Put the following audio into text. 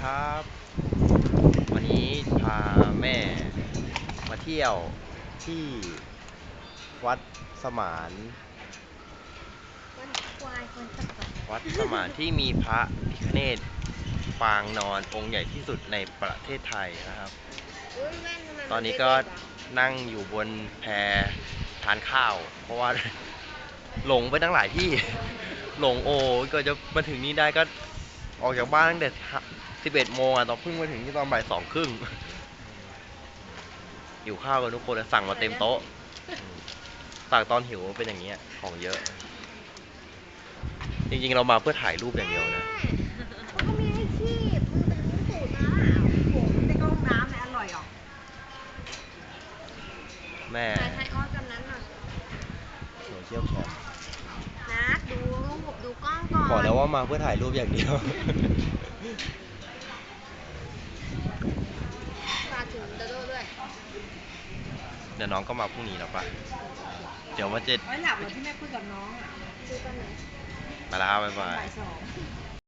ครับ วันนี้พาแม่มาเที่ยวที่วัดสมานคนควายคนตะกอนวัดสมานที่มีพระพิฆเนศปางนอนองค์ใหญ่ที่สุดในประเทศไทยนะครับอุ๊ยแม่ทำไมมัตอนนี้ก็เด็ๆอะนั่งอยู่บนแพทานข้าว เพราะว่าหลงไปตั้งหลายที่หลงโอ้ก็จะมาถึงนี่ได้ก็ ออกจากบ้านตั้งแต่สิบเอ็ดโมงอะตอนเพิ่งมาถึงที่ตอนบ่ายสองครึ่งหิวข้าวกันทุกคนเลยสั่งมาเต็มโต๊ะอืมสั่งตอนหิวเป็นอย่างเงี้ยของเยอะ จริงๆเรามาเพื่อถ่ายรูปอย่างเดียวนะเขาก็มีให้คีบมือเป็นลูกสูตรนะโอ้โหในกล้องน้ำเนี่ยอร่อยอะแม่ถ่ายไทยออสกับนั้นหน่อยโซเชียลแคม นะดูรูปดูกล้องก่อน บอกแล้วว่ามาเพื่อถ่ายรูปอย่างเดียว ฝากถึงโดโดด้วยเดี๋ยวน้องก็มาพรุ่งนี้แล้วปะเดี๋ยวมันจะไว้หลับเหมือนที่แม่คุยกับน้องอะดูตอนไหน มาแล้วบ๊ายบาย บ่ายสอง